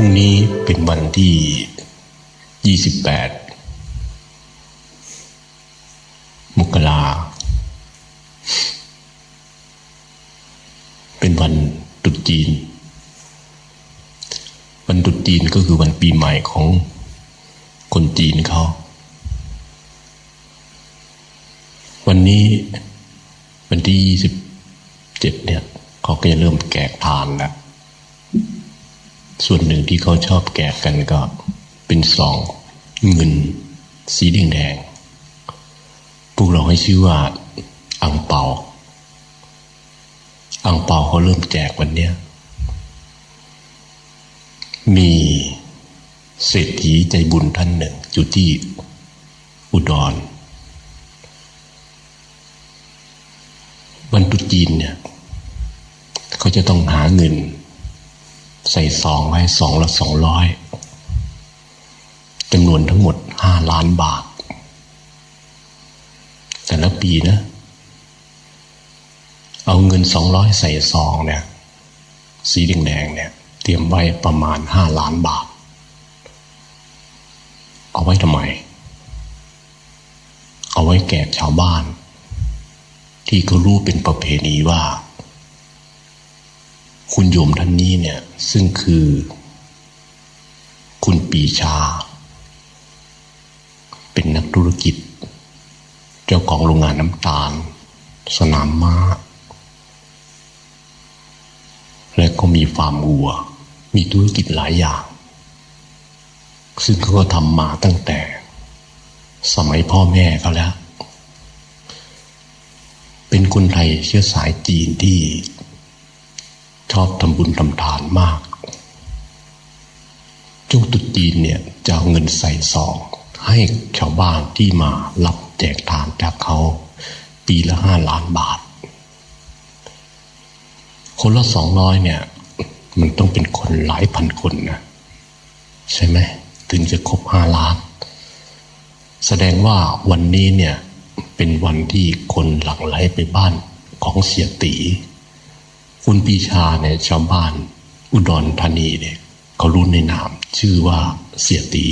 รุ่งนี้เป็นวันที่ยี่สิบแปดมกราเป็นวันตรุษจีน วันตรุษจีนก็คือวันปีใหม่ของคนจีนเขา วันนี้วันที่ยี่สิบเจ็ดเนี่ย เขาก็จะเริ่มแกกทานแล้ว ส่วนหนึ่งที่เขาชอบแกะกันก็เป็นซองเงิน สีแดงแดงๆพวกเราให้ชื่อว่าอังเปาอังเปาเขาเริ่มแจกวันเนี้ยมีเศรษฐีใจบุญท่านหนึ่งอยู่ที่อุดรวันตุจีนเนี่ย เขาจะต้องหาเงิน ใส่ซองไว้สองละสองร้อยจำนวนทั้งหมดห้าล้านบาท แต่ละปีนะ เอาเงินสองร้อยใส่ซองเนี่ย สีแดงๆเนี่ย เตรียมไว้ประมาณห้าล้านบาท เอาไว้ทำไม เอาไว้แก่ชาวบ้าน ที่เขารู้เป็นประเพณีว่า คุณโยมท่านนี้เนี่ย ซึ่งคือ คุณปีชา เป็นนักธุรกิจ เจ้าของโรงงานน้ำตาล สนามม้า และก็มีฟาร์มวัว มีธุรกิจหลายอย่าง ซึ่งเขาก็ทำมาตั้งแต่ สมัยพ่อแม่เขาแล้ว เป็นคนไทยเชื้อสายจีนที่ ชอบทำบุญทำทานมากช่วงตุจีนเนี่ยจะเอาเงินใส่ซองให้ชาวบ้านที่มารับแจกทานจากเขา ปีละห้าล้านบาท คนละสองร้อยเนี่ย มันต้องเป็นคนหลายพันคนนะใช่ไหมถึงจะครบห้าล้าน แสดงว่าวันนี้เนี่ยเป็นวันที่คนหลั่งไหลไปบ้านของเสียตี คุณปีชาเนี่ยชาวบ้านอุดรธานีเนี่ยเขารู้ในนาม ชื่อว่าเสียตี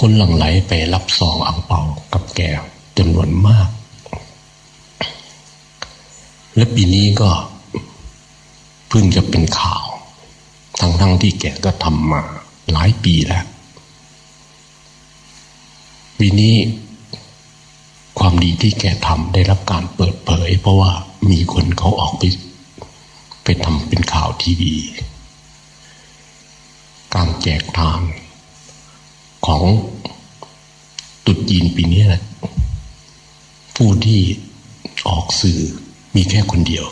คนหลั่งไหลไปรับซองอังเปากับแก้วจำนวนมาก และปีนี้ก็เพิ่งจะเป็นข่าว ทั้งทั้งที่แกก็ทำมาหลายปีแล้วปีนี้ ความดีที่แกทำได้รับการเปิดเผย เพราะว่ามีคนเขาออกไป ไปทำเป็นข่าวทีวี การแจกทานของตรุษจีนปีนี้แหละผู้ที่ออกสื่อมีแค่คนเดียว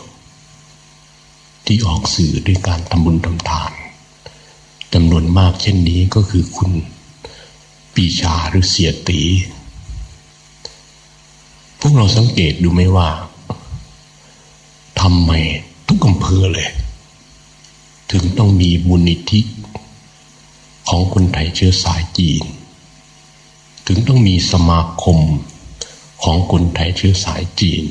ที่ออกสื่อด้วยการทำบุญทำทานจำนวนมากเช่นนี้ก็คือคุณปีชาหรือเสียตี พวกเราสังเกตดูไหมว่าทำไมทุกอำเภอเลย ถึงต้องมีมูลนิธิของคนไทยเชื้อสายจีน ถึงต้องมีสมาคมของคนไทยเชื้อสายจีน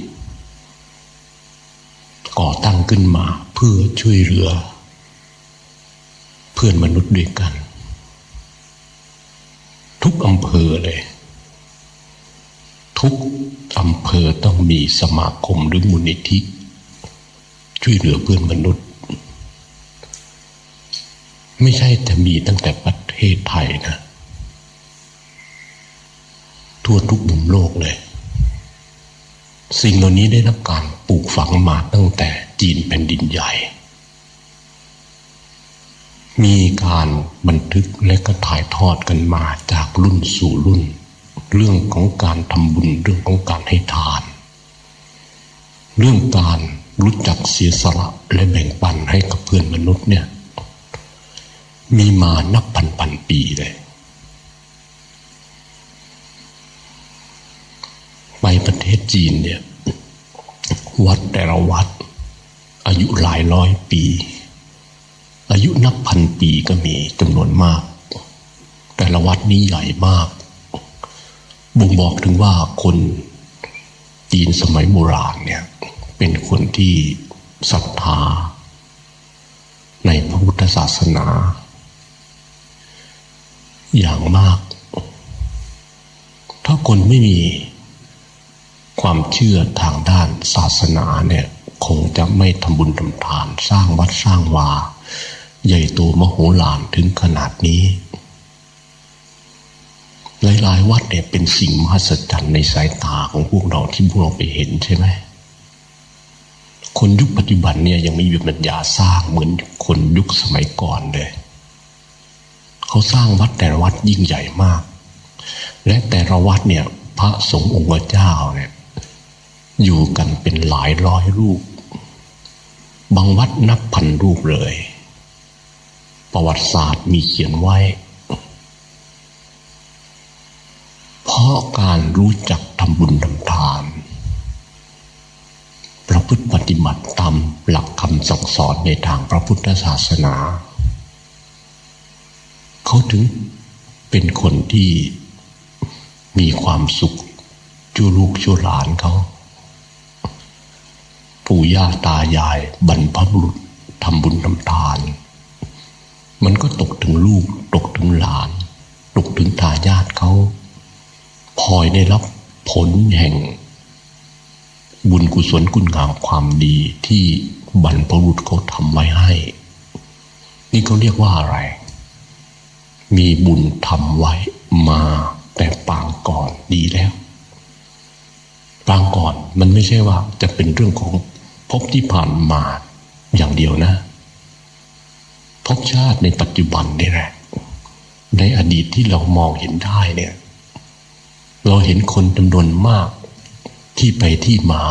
ก่อตั้งขึ้นมาเพื่อช่วยเหลือ เพื่อนมนุษย์ด้วยกัน ทุกอำเภอเลย ทุกอำเภอต้องมีสมาคมหรือมูลนิธิ ช่วยเหลือเพื่อนมนุษย์ ไม่ใช่แต่มีตั้งแต่ประเทศไทยนะ ทั่วทุกมุมโลกเลย สิ่งเหล่านี้ได้รับการปลูกฝังมาตั้งแต่จีนแผ่นดินใหญ่ มีการบันทึกและก็ถ่ายทอดกันมาจากรุ่นสู่รุ่น เรื่องของการทำบุญเรื่องของการให้ทาน เรื่องการรู้จักเสียสละและแบ่งปันให้กับเพื่อนมนุษย์เนี่ย มีมานับพันพันปีเลย ไปประเทศจีนเนี่ย วัดแต่ละวัด อายุหลายร้อยปี อายุนับพันปีก็มีจำนวนมาก แต่ละวัดนี้ใหญ่มาก บ่งบอกถึงว่าคนจีนสมัยโบราณเนี่ยเป็นคนที่ศรัทธา ในพระพุทธศาสนา อย่างมาก ถ้าคนไม่มีความเชื่อทางด้านศาสนาเนี่ยคงจะไม่ทำบุญทำทาน สร้างวัดสร้างวา ใหญ่โตมโหฬารถึงขนาดนี้ หลายๆ วัดเนี่ยเป็นสิ่งมหัศจรรย์ในสายตาของพวกเราที่พวกเราไปเห็นใช่ไหมคนยุคปัจจุบันเนี่ยยังไม่มีปัญญาสร้างเหมือนคนยุคสมัยก่อนเลย เขาสร้างวัดแต่ละวัดยิ่งใหญ่มาก และแต่ละวัดเนี่ย พระสงฆ์องค์เจ้าเนี่ย อยู่กันเป็นหลายร้อยรูป บางวัดนับพันรูปเลย ประวัติศาสตร์มีเขียนไว้ เพราะการรู้จักทำบุญทำทาน ประพฤติปฏิบัติตามหลักคำสั่งสอนในทางพระพุทธศาสนา เขาถึงเป็นคนที่มีความสุขจูลูกจูหลานเขาปู่ย่าตายายบรรพบุรุษทำบุญทำทาน มันก็ตกถึงลูก ตกถึงหลาน ตกถึงทายาทเขา พลอยได้รับผลแห่ง บุญกุศลคุณงามความดีที่บรรพบุรุษเขาทำไว้ให้ นี่เขาเรียกว่าอะไร มีบุญทำไว้มาแต่ปางก่อนดีแล้วปางก่อนมันไม่ใช่ว่าจะเป็นเรื่องของภพที่ผ่านมาอย่างเดียวนะภพชาติในปัจจุบันนี่แหละในอดีตที่เรามองเห็นได้เนี่ย เราเห็นคนจำนวนมาก ที่ไปที่มา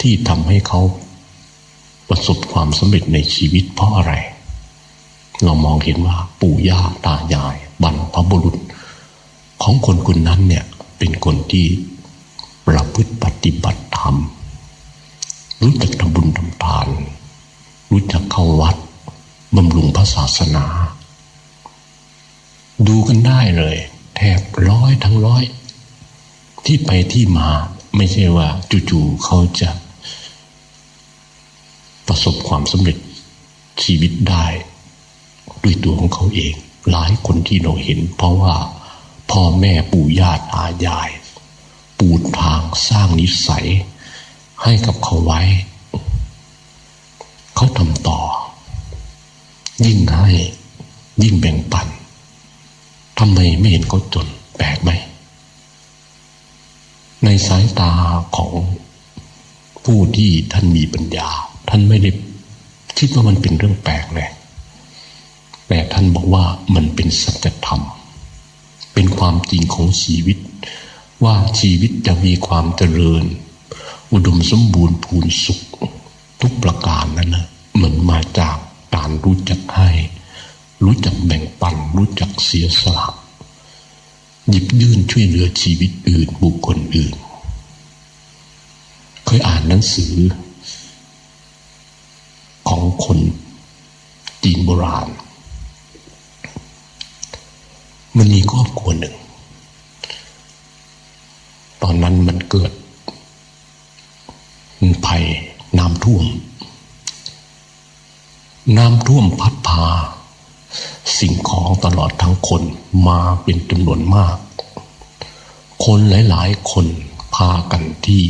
ที่ทำให้เขาประสบความสำเร็จในชีวิตเพราะอะไร เรามองเห็นว่าปู่ย่าตายาย บรรพบุรุษ ของคนคนนั้นเนี่ยเป็นคนที่ประพฤติปฏิบัติธรรม รู้จักทำบุญทำทาน รู้จักเข้าวัดบำรุงพระศาสนา ดูกันได้เลย แทบร้อยทั้งร้อย ที่ไปที่มาไม่ใช่ว่าจู่ๆเขาจะ ประสบความสำเร็จชีวิตได้ ด้วยตัวของเขาเอง หลายคนที่เราเห็น เพราะว่าพ่อแม่ปู่ย่าตายาย ปูดทางสร้างนิสัย ให้กับเขาไว้ เขาทำต่อ ยิ่งให้ยิ่งแบ่งปัน ทำไมไม่เห็นเขาจนแปลกไหม ในสายตาของผู้ที่ท่านมีปัญญา ท่านไม่ได้คิดว่ามันเป็นเรื่องแปลกเลยแต่ท่านบอกว่ามันเป็นสัจธรรม เป็นความจริงของชีวิต ว่าชีวิตจะมีความเจริญ อุดมสมบูรณ์พูนสุข ทุกประการนั้นนะเหมันมาจากการรู้จักให้ รู้จักแบ่งปัน รู้จักเสียสละ หยิบยื่นช่วยเหลือชีวิตอื่นบุคคลอื่น เคยอ่านหนังสือ ของคนจีนโบราณ มันมีครอบครัวหนึ่ง ตอนนั้นมันเกิดภัยน้ำท่วม น้ำท่วมพัดพา สิ่งของตลอดทั้งคนมาเป็นจำนวนมาก คนหลาย ๆ คนพากันที่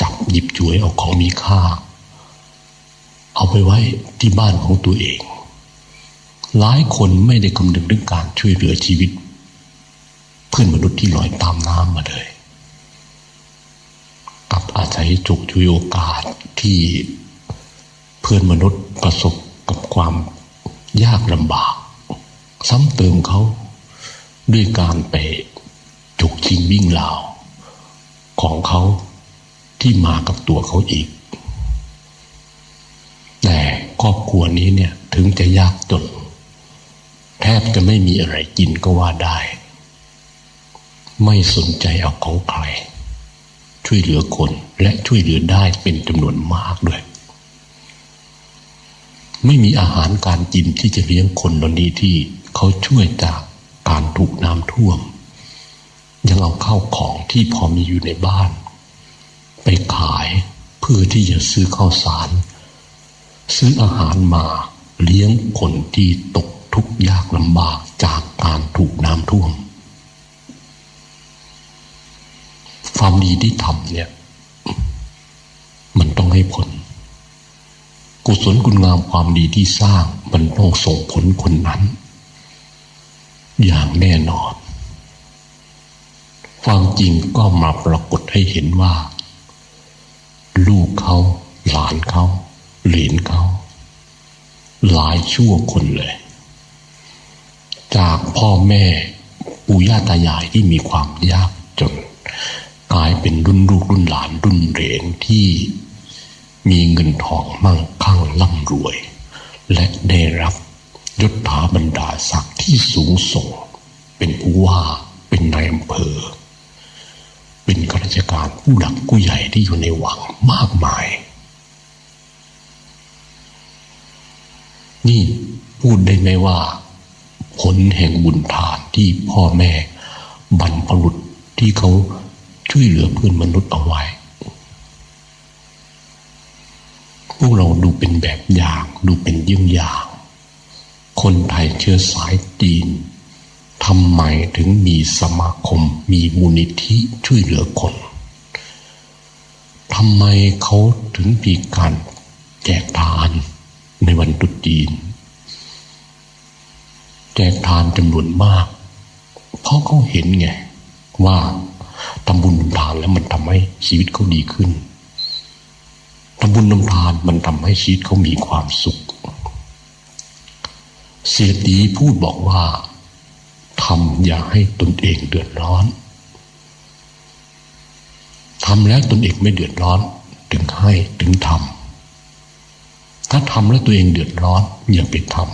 จับหยิบจ่วยเอาของมีค่า เอาไปไว้ที่บ้านของตัวเอง หลายคนไม่ได้คำนึงถึงการช่วยเหลือชีวิต เพื่อนมนุษย์ที่ลอยตามน้ำมาเลยกับอาศัยจุกช่วยโอกาสที่เพื่อนมนุษย์ประสบกับความยากลำบาก ซ้ำเติมเขา ด้วยการไปจุกชิงวิ่งราว ของเขาที่มากับตัวเขาอีก แต่ครอบครัวนี้เนี่ยถึงจะยากจน แทบจะไม่มีอะไรกินก็ว่าได้ ไม่สนใจเอาของใคร ช่วยเหลือคนและช่วยเหลือได้เป็นจำนวนมากด้วยไม่มีอาหารการกินที่จะเลี้ยงคนเหล่านี้ที่ เขาช่วยจากการถูกน้ำท่วม ยังเอาเข้าของที่พอมีอยู่ในบ้าน ไปขายเพื่อที่จะซื้อข้าวสาร ซื้ออาหารมาเลี้ยงคนที่ตกทุกข์ยากลำบากจากการถูกน้ำท่วม ความดีที่ทำเนี่ย มันต้องให้ผล กุศลคุณงามความดีที่สร้างมันต้องส่งผลคนนั้น อย่างแน่นอน ความจริงก็มาปรากฏให้เห็นว่า ลูกเขา หลานเขาเหลนเขา หลายชั่วคนเลย จากพ่อแม่ปู่ย่าตายายที่มีความยากจน กลายเป็นรุ่นลูกรุ่นหลานรุ่นเหลนที่มีเงินทองมั่งคั่งร่ำรวย และได้รับยศถาบรรดาศักดิ์ ที่สูงส่ง เป็นผู้ว่าเป็นนายอำเภอ เป็นข้าราชการผู้หลักผู้ใหญ่ที่อยู่ในวังมากมาย นี่พูดได้ไหมว่า ผลแห่งบุญทานที่พ่อแม่บรรพบุรุษที่เขาช่วยเหลือเพื่อนมนุษย์เอาไว้ พวกเราดูเป็นแบบอย่าง ดูเป็นเยี่ยงอย่าง คนไทยเชื้อสายจีนทำไมถึงมีสมาคม มีมูลนิธิช่วยเหลือคนทำไมเขาถึงมีการแจกทานในวันตรุษจีน แจกทานจำนวนมาก เพราะเขาเห็นไง ว่าทำบุญทำทานแล้วมันทำให้ชีวิตเขาดีขึ้นทำบุญทำทานมันทำให้ชีวิตเขามีความสุข เสียดีพูดบอกว่าทำอย่าให้ตนเองเดือดร้อนทำแล้วตนเองไม่เดือดร้อน ถึงให้ถึงทำถ้าทำแล้วตัวเองเดือดร้อนอย่าไปทำ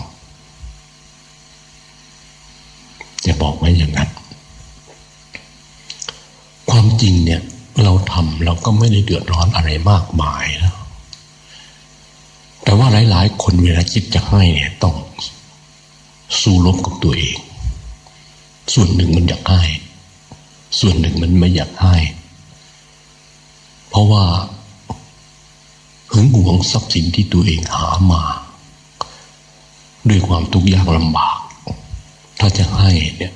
จะบอกไว้อย่างนั้น ความจริงเนี่ย เราทำเราก็ไม่ได้เดือดร้อนอะไรมากมายนะแต่ว่าหลาย ๆ คนเวลาคิดจะให้เนี่ยต้อง สู้รบกับตัวเอง ส่วนหนึ่งมันอยากให้ ส่วนหนึ่งมันไม่อยากให้ เพราะว่าหึงหวงทรัพย์สินที่ตัวเองหามาด้วยความทุกข์ยากลำบาก ถ้าจะให้เนี่ย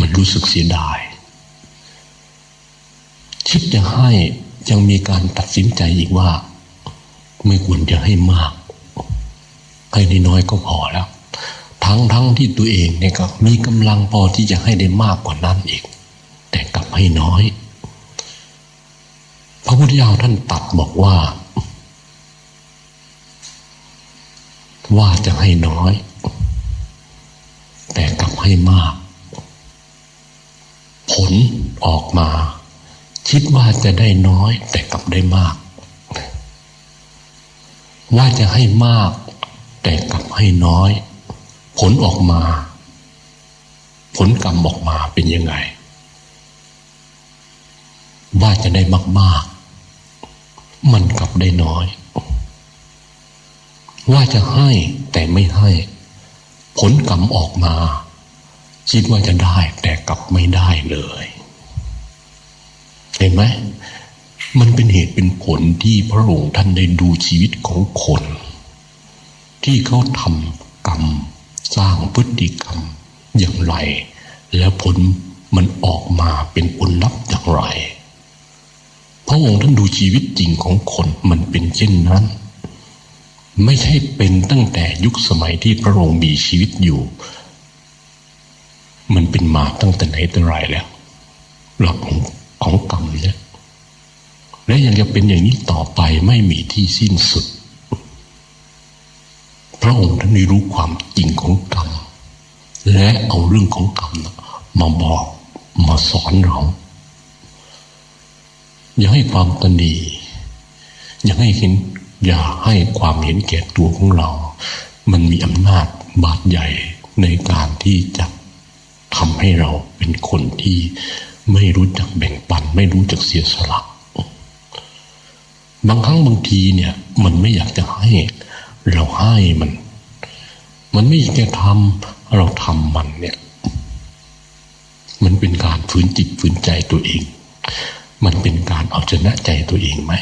มันรู้สึกเสียดาย คิดจะให้ยังมีการตัดสินใจอีกว่า ไม่ควรจะให้มาก ให้น้อยๆก็พอแล้ว ทั้งทั้งที่ตัวเองเนี่ยก็มีกำลังพอที่จะให้ได้มากกว่านั้นอีก แต่กลับให้น้อย พระพุทธเจ้าท่านตัดบอกว่า ว่าจะให้น้อย แต่กลับให้มาก ผลออกมา คิดว่าจะได้น้อย แต่กลับได้มาก ว่าจะให้มาก แต่กลับให้น้อย ผลออกมา ผลกรรมออกมาเป็นยังไง ว่าจะได้มาก ๆ มันกลับได้น้อย ว่าจะให้แต่ไม่ให้ ผลกรรมออกมา คิดว่าจะได้แต่กลับไม่ได้เลย เห็นไหมมันเป็นเหตุเป็นผลที่พระองค์ท่านได้ดูชีวิตของคน ที่เขาทำกรรม สร้างพฤติกรรมอย่างไร แล้วผลมันออกมาเป็นผลลัพธ์อย่างไร พระองค์ท่านดูชีวิตจริงของคนมันเป็นเช่นนั้น ไม่ใช่เป็นตั้งแต่ยุคสมัยที่พระองค์มีชีวิตอยู่ มันเป็นมาตั้งแต่ไหนแต่ไรแล้ว หลักของของกรรมเนี่ยและยังจะเป็นอย่างนี้ต่อไปไม่มีที่สิ้นสุด พระองค์ท่านได้รู้ความจริงของกรรม และเอาเรื่องของกรรมมาบอกมาสอนเรา อย่าให้ความตนีอย่าให้เห็น อย่าให้ความเห็นแก่ตัวของเรา มันมีอำนาจบาดใหญ่ในการที่จะทำให้เราเป็นคนที่ไม่รู้จักแบ่งปัน ไม่รู้จักเสียสละบางครั้งบางทีเนี่ย มันไม่อยากจะให้ เราให้มัน มันไม่อยากจะทำเราทำมันเนี่ย มันเป็นการฝืนจิตฝืนใจตัวเอง มันเป็นการเอาชนะใจตัวเองไหม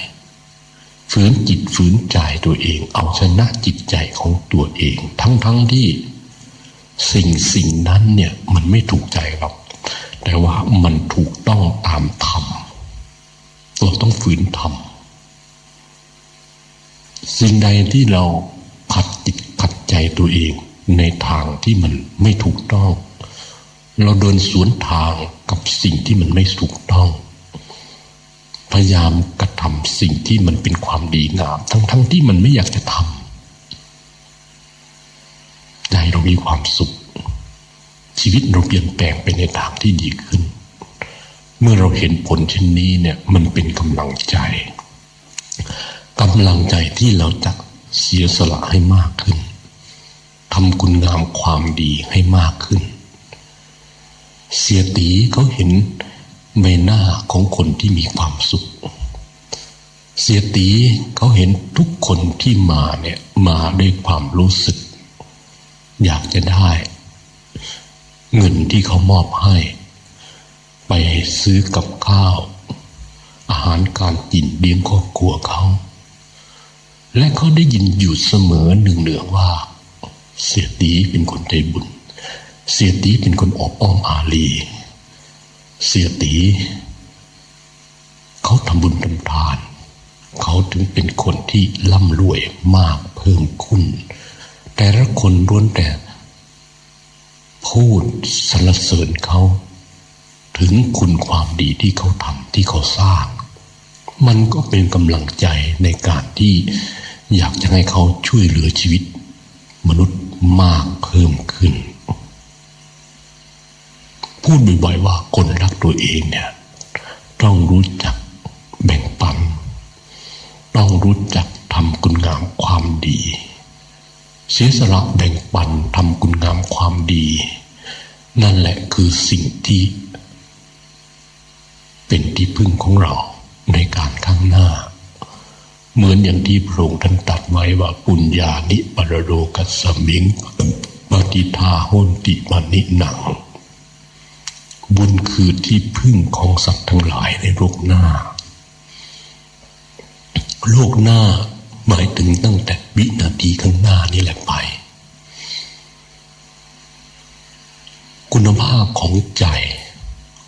ฝืนจิตฝืนใจตัวเอง เอาชนะจิตใจของตัวเอง ทั้งทั้งที่สิ่งสิ่งนั้นเนี่ยมันไม่ถูกใจหรอกแต่ว่ามันถูกต้องตามธรรมเราต้องฝืนทำสิ่งใดที่เรา ขัดจิตขัดใจตัวเองในทางที่มันไม่ถูกต้อง เราเดินสวนทางกับสิ่งที่มันไม่ถูกต้อง พยายามกระทำสิ่งที่มันเป็นความดีงาม ทั้งทั้งที่มันไม่อยากจะทำใจเรามีความสุข ชีวิตเราเปลี่ยนแปลงไปในทางที่ดีขึ้น เมื่อเราเห็นผลเช่นนี้เนี่ยมันเป็นกำลังใจกำลังใจที่เราจะ เสียสละให้มากขึ้นทำคุณงามความดีให้มากขึ้น เสียตีเขาเห็นใบหน้าของคนที่มีความสุข เสียตีเขาเห็นทุกคนที่มาเนี่ยมาด้วยความรู้สึก อยากจะได้ เงินที่เขามอบให้ ไปซื้อกับข้าว อาหารการกินเลี้ยงครอบครัวเขา และเขาได้ยินอยู่เสมอหนึ่งเหนือว่า เสียตีเป็นคนใจบุญ เสียตีเป็นคนออกอ้อมอารีเสียตีเขาทำบุญทำทาน เขาถึงเป็นคนที่ร่ำรวยมากเพิ่มขึ้น แต่ละคนล้วนแต่ พูดสรรเสริญเขา ถึงคุณความดีที่เขาทำที่เขาสร้าง มันก็เป็นกำลังใจในการที่ อยากจะให้เขาช่วยเหลือชีวิต มนุษย์มากเพิ่มขึ้น พูดบ่อยๆว่าคนรักตัวเองเนี่ย ต้องรู้จักแบ่งปัน ต้องรู้จักทำคุณงามความดี เสียสละแบ่งปันทำคุณงามความดี นั่นแหละคือสิ่งที่ เป็นที่พึ่งของเราในการข้างหน้า เหมือนอย่างที่พระองค์ท่านตัดไว้ว่าปุญญานิปรโรกัสสมิงปฏิทาโหนติมานิหนัง บุญคือที่พึ่งของสัตว์ทั้งหลายในโลกหน้า โลกหน้าหมายถึงตั้งแต่วินาทีข้างหน้านี่แหละไป คุณภาพของใจ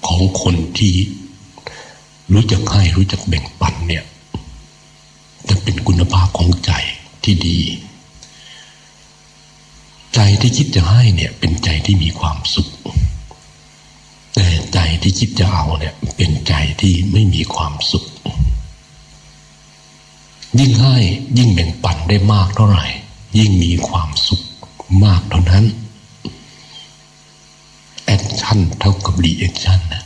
ของคนที่รู้จักให้รู้จักแบ่งปันเนี่ย จะเป็นคุณภาพของใจที่ดี ใจที่คิดจะให้เนี่ยเป็นใจที่มีความสุข แต่ใจที่คิดจะเอาเนี่ยเป็นใจที่ไม่มีความสุข ยิ่งให้ยิ่งแบ่งปันได้มากเท่าไหร่ ยิ่งมีความสุขมากเท่านั้นแอคชั่นเท่ากับรีแอคชั่นนะ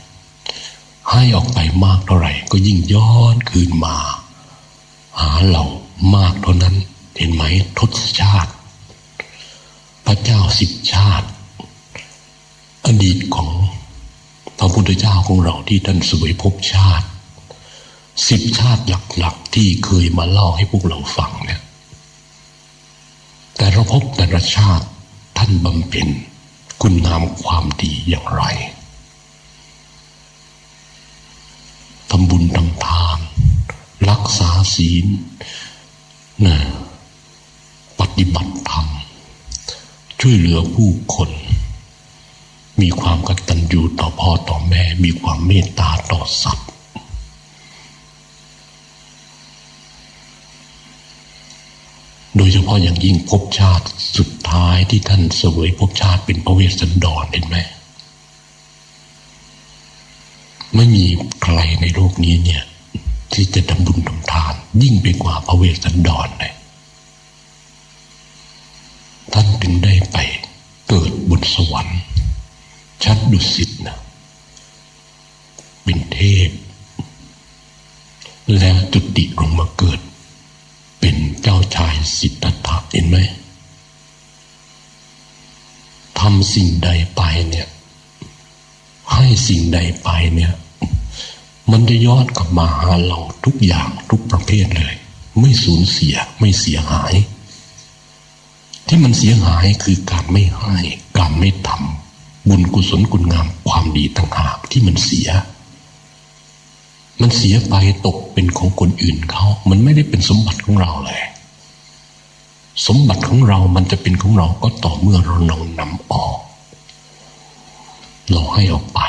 ให้ออกไปมากเท่าไหร่ ก็ยิ่งย้อนคืนมา หาเรามากเท่านั้น เห็นไหมทศชาติ พระเจ้าสิบชาติ อดีตของพระพุทธเจ้าของเราที่ท่านสวยภพชาติสิบชาติหลักๆที่เคยมาเล่าให้พวกเราฟังเนี่ยแต่ละภพบแต่ละชาติท่านบำเพ็ญคุณงามความดีอย่างไรทำบุญทำทานรักษา ศีลนะปฏิบัติธรรม ช่วยเหลือผู้คน มีความกตัญญูต่อพ่อต่อแม่ มีความเมตตาต่อสัตว์ โดยเฉพาะอย่างยิ่งภพชาติสุดท้ายที่ท่านเสวยภพชาติเป็นพระเวสสันดรเห็นไหมไม่มีใครในโลกนี้เนี่ย ที่จะทำบุญทำทาน ยิ่งไปกว่าพระเวสสันดรเลยท่านถึงได้ไปเกิดบนสวรรค์ชัดดุสิตนะเป็นเทพ แล้วจุติลงมาเกิด เป็นเจ้าชายสิทธัตถะเห็นไหมทำสิ่งใดไปเนี่ย ให้สิ่งใดไปเนี่ย มันจะย้อนกลับมาหาเราทุกอย่างทุกประเภทเลย ไม่สูญเสียไม่เสียหาย ที่มันเสียหายคือการไม่ให้การไม่ทำบุญกุศลคุณงามความดีต่างหากที่มันเสีย มันเสียไปตกเป็นของคนอื่นเขา มันไม่ได้เป็นสมบัติของเราเลย สมบัติของเรามันจะเป็นของเราก็ต่อเมื่อเรานำนำออก เราให้ออกไป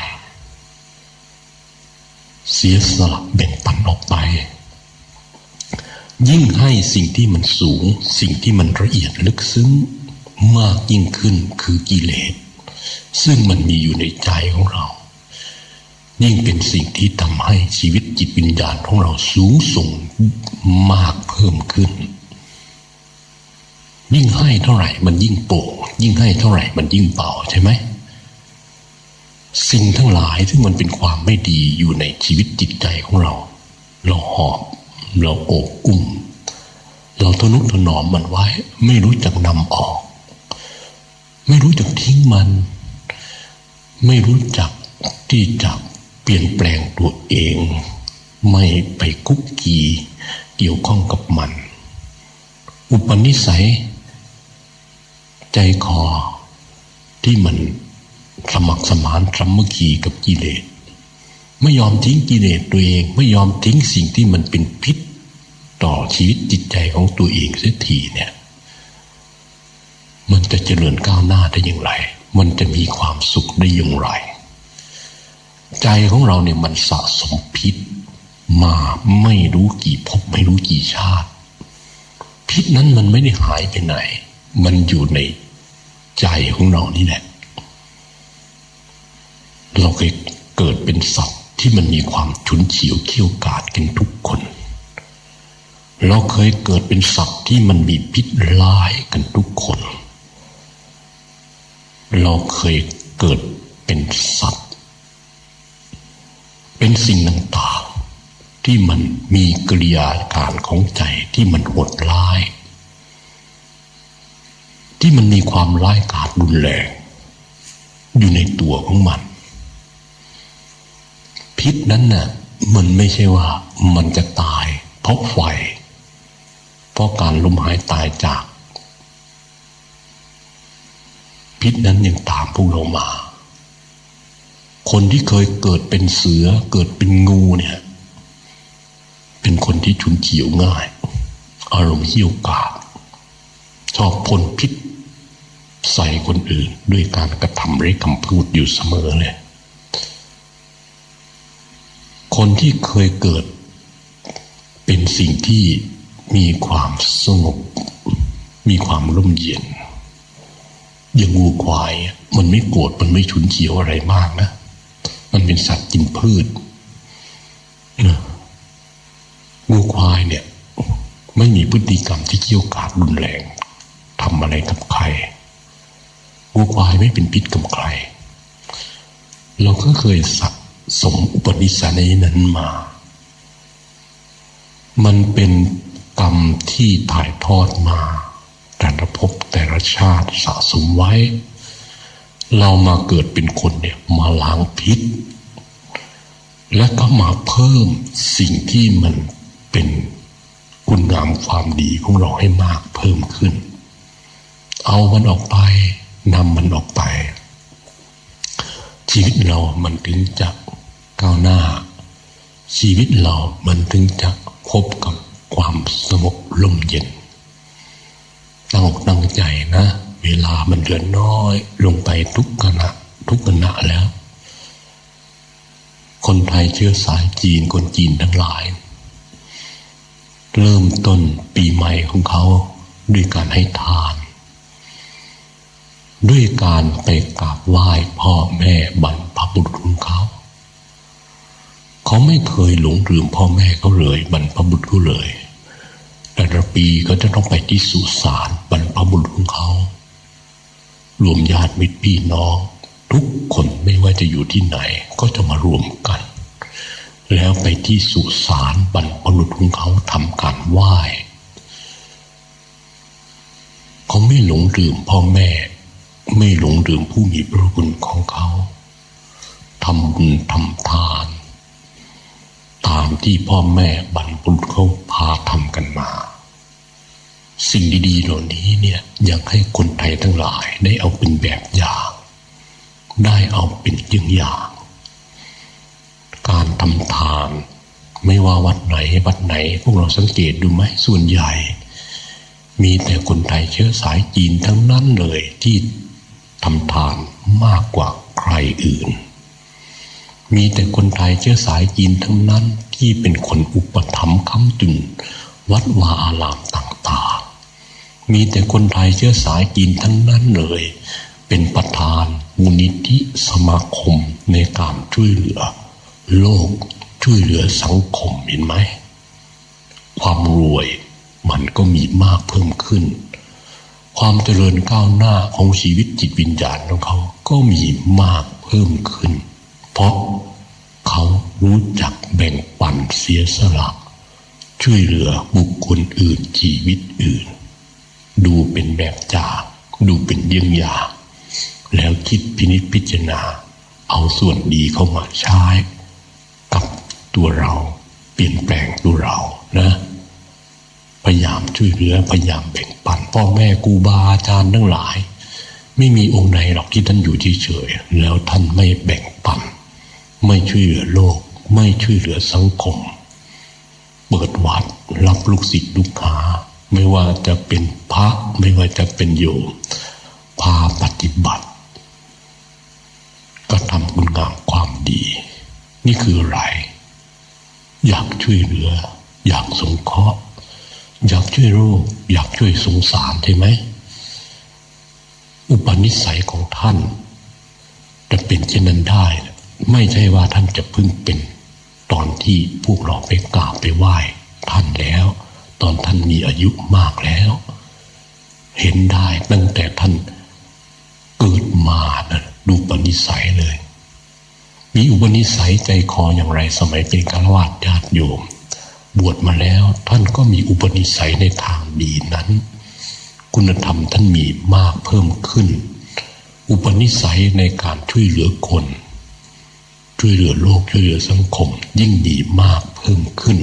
เสียสละแบ่งปันออกไป ยิ่งให้สิ่งที่มันสูง สิ่งที่มันละเอียดลึกซึ้งมากยิ่งขึ้นคือกิเลส ซึ่งมันมีอยู่ในใจของเรา ยิ่งเป็นสิ่งที่ทำให้ชีวิตจิตวิญญาณของเราสูงส่งมากเพิ่มขึ้น ยิ่งให้เท่าไหร่มันยิ่งโป่งยิ่งให้เท่าไหร่มันยิ่งเบาใช่ไหม สิ่งทั้งหลายที่มันเป็นความไม่ดีอยู่ในชีวิตจิตใจของเรา เราหอบ เราโอบอุ้ม เราทนุถนอมมันไว้ ไม่รู้จักนำออก ไม่รู้จักทิ้งมัน ไม่รู้จักที่จะเปลี่ยนแปลงตัวเอง ไม่ไปคุกกีเกี่ยวข้องกับมัน อุปนิสัย ใจคอที่มัน สมัครสมานสามัคคีกับกิเลส ไม่ยอมทิ้งกิเลสตัวเอง ไม่ยอมทิ้งสิ่งที่มันเป็นพิษต่อชีวิตจิตใจของตัวเองเสียทีเนี่ย มันจะเจริญก้าวหน้าได้อย่างไร มันจะมีความสุขได้อย่างไร ใจของเราเนี่ยมันสะสมพิษ มาไม่รู้กี่ภพไม่รู้กี่ชาติ พิษนั้นมันไม่ได้หายไปไหน มันอยู่ในใจของเรานี่แหละ เราเคยเกิดเป็นสัตว์ที่มันมีความฉุนเฉียวเขี้ยวกาดกันทุกคน เราเคยเกิดเป็นสัตว์ที่มันมีพิษร้ายกันทุกคน เราเคยเกิดเป็นสัตว์ เป็นสิ่งต่างๆที่มันมีกิริยาการของใจที่มันโหดร้าย ที่มันมีความร้ายกาจรุนแรงอยู่ในตัวของมัน พิษนั้นน่ะมันไม่ใช่ว่ามันจะตาย เพราะไฟ เพราะการล้มหายตายจาก พิษนั้นยังตามพวกเรามา คนที่เคยเกิดเป็นเสือเกิดเป็นงูเนี่ย เป็นคนที่ฉุนเฉียวง่าย อารมณ์เหี้ยวกาดชอบพ่นพิษ ใส่คนอื่นด้วยการกระทำหรือคำพูดอยู่เสมอเลย คนที่เคยเกิด เป็นสิ่งที่มีความสงบ มีความร่มเย็น อย่างงูควาย มันไม่โกรธมันไม่ฉุนเฉียวอะไรมากนะ มันเป็นสัตว์กินพืชนะงูควายเนี่ย ไม่มีพฤติกรรมที่เกี่ยวกาดรุนแรงทำอะไรกับใครงูควายไม่เป็นพิษกับใคร เราก็เคยสะ สมอุปนิสัยนั้นมา มันเป็นกรรมที่ถ่ายทอดมา แต่ละภพแต่ละชาติสะสมไว้ เรามาเกิดเป็นคนเนี่ยมาล้างพิษ และก็มาเพิ่มสิ่งที่มันเป็นคุณงามความดีของเราให้มากเพิ่มขึ้น เอามันออกไปนำมันออกไป ชีวิตเรามันถึงจะ ก้าวหน้า ชีวิตเรามันถึงจะพบกับความสงบร่มเย็น ตั้งอกตั้งใจนะ เวลามันเหลือน้อย ลงไปทุกขณะ ทุกขณะแล้ว คนไทยเชื้อสายจีนคนจีนทั้งหลาย เริ่มต้นปีใหม่ของเขาด้วยการให้ทาน ด้วยการไปกราบไหว้พ่อแม่บรรพบุรุษของเขา เขาไม่เคยหลงลืมพ่อแม่เขาเลย บรรพบุรุษเขาเลย แต่ละปีก็จะต้องไปที่สุสานบรรพบุรุษของเขา รวมญาติมิตรพี่น้อง ทุกคนไม่ว่าจะอยู่ที่ไหน ก็จะมารวมกัน แล้วไปที่สุสานบรรพบุรุษของเขาทำการไหว้เขาไม่หลงลืมพ่อแม่ ไม่หลงลืมผู้มีพระคุณของเขาทำบุญทำทาน ที่พ่อแม่บรรพบุรุษเขาพาทำกันมา สิ่งดีๆเหล่านี้เนี่ยอยากให้คนไทยทั้งหลายได้เอาเป็นแบบอย่าง ได้เอาเป็นยี่ยงอย่าง การทำทาน ไม่ว่าวัดไหนวัดไหน พวกเราสังเกตดูไหมส่วนใหญ่ มีแต่คนไทยเชื้อสายจีนทั้งนั้นเลยที่ทำทานมากกว่าใครอื่น มีแต่คนไทยเชื้อสายจีนทั้งนั้นที่เป็นคนอุปถัมภ์ค้ำจุน วัดวาอารามต่างๆ มีแต่คนไทยเชื้อสายจีนทั้งนั้นเลย เป็นประธานมูลนิธิสมาคมในการช่วยเหลือ โลกช่วยเหลือสังคมเห็นไหม ความรวยมันก็มีมากเพิ่มขึ้น ความเจริญก้าวหน้าของชีวิตจิตวิญญาณของเขาก็มีมากเพิ่มขึ้น ราะเขารู้จักแบ่งปันเสียสละช่วยเหลือบุคคลอื่นชีวิตอื่น ดูเป็นแบบจากดูเป็นเยี่ยงอย่างแล้วคิดพินิจพิจารณา เอาส่วนดีเข้ามาใช้ กับตัวเราเปลี่ยนแปลงตัวเรานะ พยายามช่วยเหลือพยายามแบ่งปันพ่อแม่ครูบาอาจารย์ทั้งหลาย ไม่มีองค์ไหนหรอกที่ท่านอยู่เฉยๆแล้วท่านไม่แบ่งปัน ไม่ช่วยเหลือโลก ไม่ช่วยเหลือสังคม เปิดวัดรับลูกศิษย์ลูกหา ไม่ว่าจะเป็นพระไม่ว่าจะเป็นโยมพาปฏิบัติ ก็ทำคุณงามความดี นี่คืออะไร อยากช่วยเหลือ อยากสงเคราะห์อยากช่วยโลกอยากช่วยสงสารใช่ไหม อุปนิสัยของท่าน จะเป็นเช่นนั้นได้ ไม่ใช่ว่าท่านจะเพิ่งเป็นตอนที่พวกเราไปกราบไปไหว้ท่านแล้ว ตอนท่านมีอายุมากแล้ว เห็นได้ตั้งแต่ท่านเกิดมานะดูปณิสัยเลย มีอุปนิสัยใจคออย่างไรสมัยเป็นฆราวาสญาติโยม บวชมาแล้วท่านก็มีอุปนิสัยในทางดีนั้น คุณธรรมท่านมีมากเพิ่มขึ้น อุปนิสัยในการช่วยเหลือคน ช่วยเหลือโลกช่วยเหลือสังคม ยิ่งดีมากเพิ่มขึ้น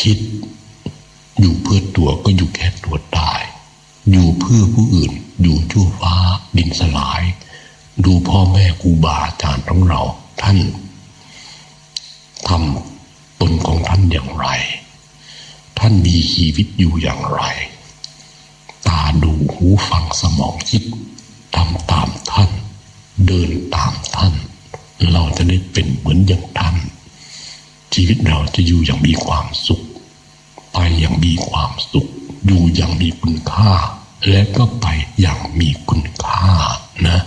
คิดอยู่เพื่อตัวก็อยู่แค่ตัวตาย อยู่เพื่อผู้อื่น อยู่ชั่วฟ้าดินสลาย ดูพ่อแม่ครูบาอาจารย์ของเราท่านทำตนของท่านอย่างไร ท่านมีชีวิตอยู่อย่างไร ตาดูหูฟังสมองคิดทำตามท่าน เดินตามท่าน เราจะได้เป็นเหมือนอย่างท่าน ชีวิตเราจะอยู่อย่างมีความสุข ไปอย่างมีความสุข อยู่อย่างมีคุณค่า และก็ไปอย่างมีคุณค่านะ